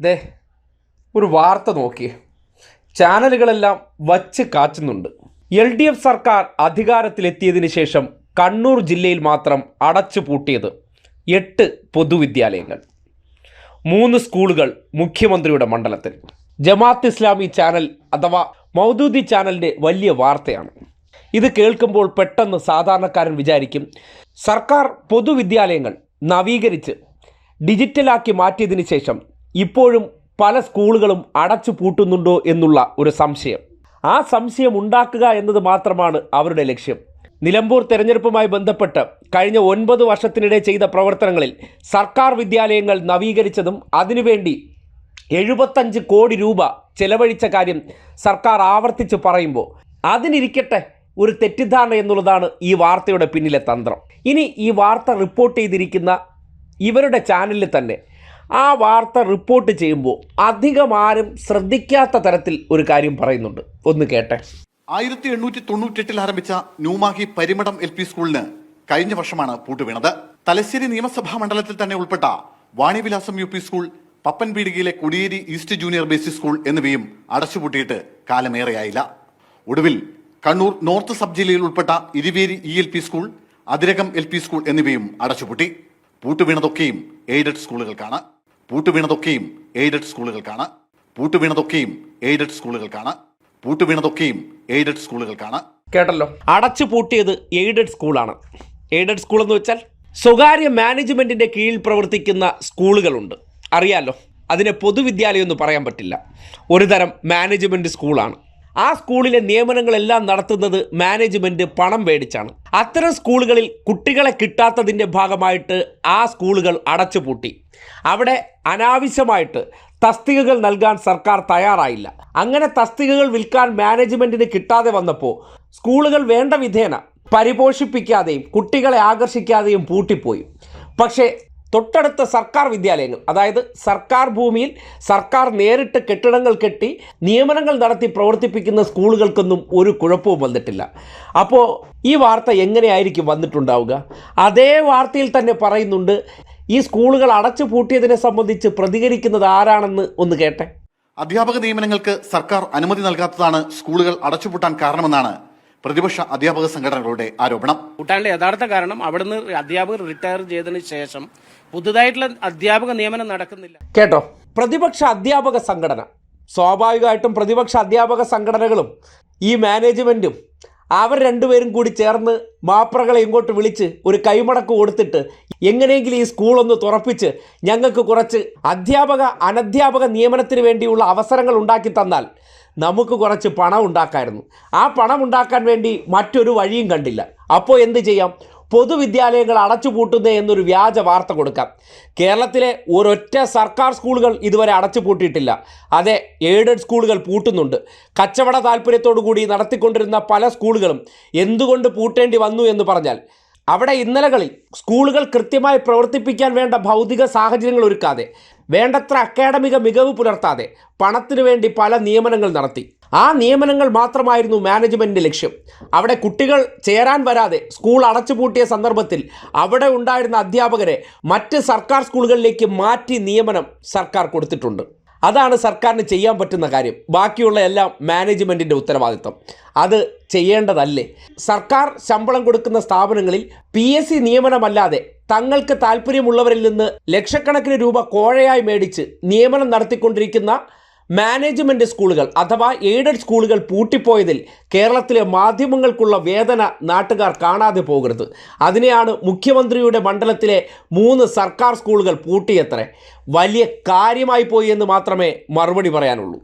ദേ ഒരു വാർത്ത നോക്കിയേ. ചാനലുകളെല്ലാം വച്ച് കാച്ചുന്നുണ്ട്. എൽ ഡി എഫ് സർക്കാർ അധികാരത്തിലെത്തിയതിനു ശേഷം കണ്ണൂർ ജില്ലയിൽ മാത്രം അടച്ചു പൂട്ടിയത് എട്ട് പൊതുവിദ്യാലയങ്ങൾ. മൂന്ന് സ്കൂളുകൾ മുഖ്യമന്ത്രിയുടെ മണ്ഡലത്തിൽ. ജമാഅത്ത് ഇസ്ലാമി ചാനൽ അഥവാ മൗദൂദി ചാനലിന്റെ വലിയ വാർത്തയാണ്. ഇത് കേൾക്കുമ്പോൾ പെട്ടെന്ന് സാധാരണക്കാരൻ വിചാരിക്കും സർക്കാർ പൊതുവിദ്യാലയങ്ങൾ നവീകരിച്ച് ഡിജിറ്റലാക്കി മാറ്റിയതിന് ശേഷം ഇപ്പോഴും പല സ്കൂളുകളും അടച്ചു പൂട്ടുന്നുണ്ടോ എന്നുള്ള ഒരു സംശയം. ആ സംശയം ഉണ്ടാക്കുക എന്നത് മാത്രമാണ് അവരുടെ ലക്ഷ്യം. നിലമ്പൂർ തെരഞ്ഞെടുപ്പുമായി ബന്ധപ്പെട്ട് കഴിഞ്ഞ ഒൻപത് വർഷത്തിനിടെ ചെയ്ത പ്രവർത്തനങ്ങളിൽ സർക്കാർ വിദ്യാലയങ്ങൾ നവീകരിച്ചതും അതിനുവേണ്ടി എഴുപത്തഞ്ച് കോടി രൂപ ചെലവഴിച്ച കാര്യം സർക്കാർ ആവർത്തിച്ച് പറയുമ്പോൾ അതിനിരിക്കട്ടെ ഒരു തെറ്റിദ്ധാരണ എന്നുള്ളതാണ് ഈ വാർത്തയുടെ പിന്നിലെ തന്ത്രം. ഇനി ഈ വാർത്ത റിപ്പോർട്ട് ചെയ്തിരിക്കുന്ന ഇവരുടെ ചാനലിൽ തന്നെ ആ വാർത്ത റിപ്പോർട്ട് ചെയ്യുമ്പോൾ അധികം ആരും ശ്രദ്ധിക്കാത്ത തരത്തിൽ ഒരു കാര്യം പറയുന്നുണ്ട്. ഒന്ന് കേട്ടെ. ആയിരത്തി എണ്ണൂറ്റി തൊണ്ണൂറ്റെട്ടിൽ ആരംഭിച്ച ന്യൂമാഹി പരിമടം എൽ പി സ്കൂളിന് കഴിഞ്ഞ വർഷമാണ് പൂട്ടുവീണത് തലശ്ശേരി നിയമസഭാ മണ്ഡലത്തിൽ തന്നെ ഉൾപ്പെട്ട Vanivilasam U P school പപ്പൻപീടികയിലെ Kudiyeri east junior basic school എന്നിവയും അടച്ചുപൂട്ടിയിട്ട് കാലമേറെയായില്ല. ഒടുവിൽ കണ്ണൂർ നോർത്ത് സബ് ജില്ലയിൽ ഉൾപ്പെട്ട Iruveri E L P school Athirakam L P school എന്നിവയും അടച്ചുപൂട്ടി. പൂട്ടുവീണതൊക്കെയും എയ്ഡഡ് സ്കൂളുകൾക്കാണ്. പൂട്ടുവീണതൊക്കെയും എയ്ഡഡ് സ്കൂളുകൾക്കാണ്. പൂട്ടുവീണതൊക്കെയും എയ്ഡഡ് സ്കൂളുകൾക്കാണ്. പൂട്ടുവീണതൊക്കെയും എയ്ഡഡ് സ്കൂളുകൾക്കാണ്. കേട്ടല്ലോ. അടച്ചു പൂട്ടിയത് എയ്ഡഡ് സ്കൂളാണ്. എയ്ഡഡ് സ്കൂൾ എന്ന് വെച്ചാൽ സ്വകാര്യ മാനേജ്മെന്റിന്റെ കീഴിൽ പ്രവർത്തിക്കുന്ന സ്കൂളുകളുണ്ട്. അറിയാലോ അതിനെ പൊതുവിദ്യാലയം എന്ന് പറയാൻ പറ്റില്ല. ഒരു തരം മാനേജ്മെന്റ് സ്കൂളാണ്. ആ സ്കൂളിലെ നിയമനങ്ങളെല്ലാം നടത്തുന്നത് മാനേജ്മെന്റ് പണം മേടിച്ചാണ്. അത്തരം സ്കൂളുകളിൽ കുട്ടികളെ കിട്ടാത്തതിന്റെ ഭാഗമായിട്ട് ആ സ്കൂളുകൾ അടച്ചുപൂട്ടി. അവിടെ അനാവശ്യമായിട്ട് തസ്തികകൾ നൽകാൻ സർക്കാർ തയ്യാറായില്ല. അങ്ങനെ തസ്തികകൾ വിൽക്കാൻ മാനേജ്മെന്റിന് കിട്ടാതെ വന്നപ്പോൾ സ്കൂളുകൾ വേണ്ട വിധേന പരിപോഷിപ്പിക്കാതെയും കുട്ടികളെ ആകർഷിക്കാതെയും പൂട്ടിപ്പോയി. പക്ഷേ തൊട്ടടുത്ത സർക്കാർ വിദ്യാലയങ്ങൾ അതായത് സർക്കാർ ഭൂമിയിൽ സർക്കാർ നേരിട്ട് കെട്ടിടങ്ങൾ കെട്ടി നിയമനങ്ങൾ നടത്തി പ്രവർത്തിപ്പിക്കുന്ന സ്കൂളുകൾക്കൊന്നും ഒരു കുഴപ്പവും വന്നിട്ടില്ല. അപ്പോൾ ഈ വാർത്ത എങ്ങനെയായിരിക്കും വന്നിട്ടുണ്ടാവുക? അതേ വാർത്തയിൽ തന്നെ പറയുന്നുണ്ട് ഈ സ്കൂളുകൾ അടച്ചു പൂട്ടിയതിനെ സംബന്ധിച്ച് പ്രതികരിക്കുന്നത് ആരാണെന്ന് ഒന്ന് കേട്ടെ. അധ്യാപക നിയമനങ്ങൾക്ക് സർക്കാർ അനുമതി നൽകാത്തതാണ് സ്കൂളുകൾ അടച്ചുപൂട്ടാൻ കാരണമെന്നാണ് പ്രതിപക്ഷ അധ്യാപക സംഘടനകളുടെ ആരോപണം. കൂട്ടാനുള്ള യഥാർത്ഥ കാരണം അവിടുന്ന് അധ്യാപകർ റിട്ടയർ ചെയ്തതിന് ശേഷം പുതുതായിട്ടുള്ള അധ്യാപക നിയമനം നടക്കുന്നില്ല. കേട്ടോ? പ്രതിപക്ഷ അധ്യാപക സംഘടന. സ്വാഭാവികമായിട്ടും പ്രതിപക്ഷ അധ്യാപക സംഘടനകളും ഈ മാനേജ്മെന്റും അവർ രണ്ടുപേരും കൂടി ചേർന്ന് മാപ്രകളെ ഇങ്ങോട്ട് വിളിച്ച് ഒരു കൈമടക്ക് കൊടുത്തിട്ട് എങ്ങനെയെങ്കിലും ഈ സ്കൂളൊന്ന് തുറപ്പിച്ച് ഞങ്ങൾക്ക് കുറച്ച് അധ്യാപക അനധ്യാപക നിയമനത്തിന് വേണ്ടിയുള്ള അവസരങ്ങൾ ഉണ്ടാക്കി തന്നാൽ നമുക്ക് കുറച്ച് പണം ഉണ്ടാക്കായിരുന്നു. ആ പണം ഉണ്ടാക്കാൻ വേണ്ടി മറ്റൊരു വഴിയും കണ്ടില്ല. അപ്പോൾ എന്ത് ചെയ്യാം? പൊതുവിദ്യാലയങ്ങൾ അടച്ചുപൂട്ടുന്നേ എന്നൊരു വ്യാജ വാർത്ത കൊടുക്കാം. കേരളത്തിലെ ഒരൊറ്റ സർക്കാർ സ്കൂളുകൾ ഇതുവരെ അടച്ചുപൂട്ടിയിട്ടില്ല. അതെ എയ്ഡഡ് സ്കൂളുകൾ പൂട്ടുന്നുണ്ട്. കച്ചവട താല്പര്യത്തോടു കൂടി നടത്തിക്കൊണ്ടിരുന്ന പല സ്കൂളുകളും എന്തുകൊണ്ട് പൂട്ടേണ്ടി വന്നു എന്ന് പറഞ്ഞാൽ അവിടെ ഇന്നലകളിൽ സ്കൂളുകൾ കൃത്യമായി പ്രവർത്തിപ്പിക്കാൻ വേണ്ട ഭൗതിക സാഹചര്യങ്ങൾ ഒരുക്കാതെ വേണ്ടത്ര അക്കാഡമിക മികവ് പുലർത്താതെ പണത്തിനു വേണ്ടി പല നിയമനങ്ങൾ നടത്തി. ആ നിയമനങ്ങൾ മാത്രമായിരുന്നു മാനേജ്മെന്റിന്റെ ലക്ഷ്യം. അവിടെ കുട്ടികൾ ചേരാൻ വരാതെ സ്കൂൾ അടച്ചുപൂട്ടിയ സന്ദർഭത്തിൽ അവിടെ ഉണ്ടായിരുന്ന അധ്യാപകരെ മറ്റ് സർക്കാർ സ്കൂളുകളിലേക്ക് മാറ്റി നിയമനം സർക്കാർ കൊടുത്തിട്ടുണ്ട്. അതാണ് സർക്കാരിന് ചെയ്യാൻ പറ്റുന്ന കാര്യം. ബാക്കിയുള്ള എല്ലാം മാനേജ്മെന്റിന്റെ ഉത്തരവാദിത്വം. അത് ചെയ്യേണ്ടതല്ലേ? സർക്കാർ ശമ്പളം കൊടുക്കുന്ന സ്ഥാപനങ്ങളിൽ പി എസ് സി നിയമനമല്ലാതെ തങ്ങൾക്ക് താല്പര്യമുള്ളവരിൽ നിന്ന് ലക്ഷക്കണക്കിന് രൂപ കോഴയായി മേടിച്ച് നിയമനം നടത്തിക്കൊണ്ടിരിക്കുന്ന മാനേജ്മെന്റ് സ്കൂളുകൾ അഥവാ എയ്ഡഡ് സ്കൂളുകൾ പൂട്ടിപ്പോയതിൽ കേരളത്തിലെ മാധ്യമങ്ങൾക്കുള്ള വേദന നാട്ടുകാർ കാണാതെ പോകരുത്. അതിനെയാണ് മുഖ്യമന്ത്രിയുടെ മണ്ഡലത്തിലെ മൂന്ന് സർക്കാർ സ്കൂളുകൾ പൂട്ടിയത്രേ. വലിയ കാര്യമായി പോയി എന്ന് മാത്രമേ മറുപടി പറയാനുള്ളൂ.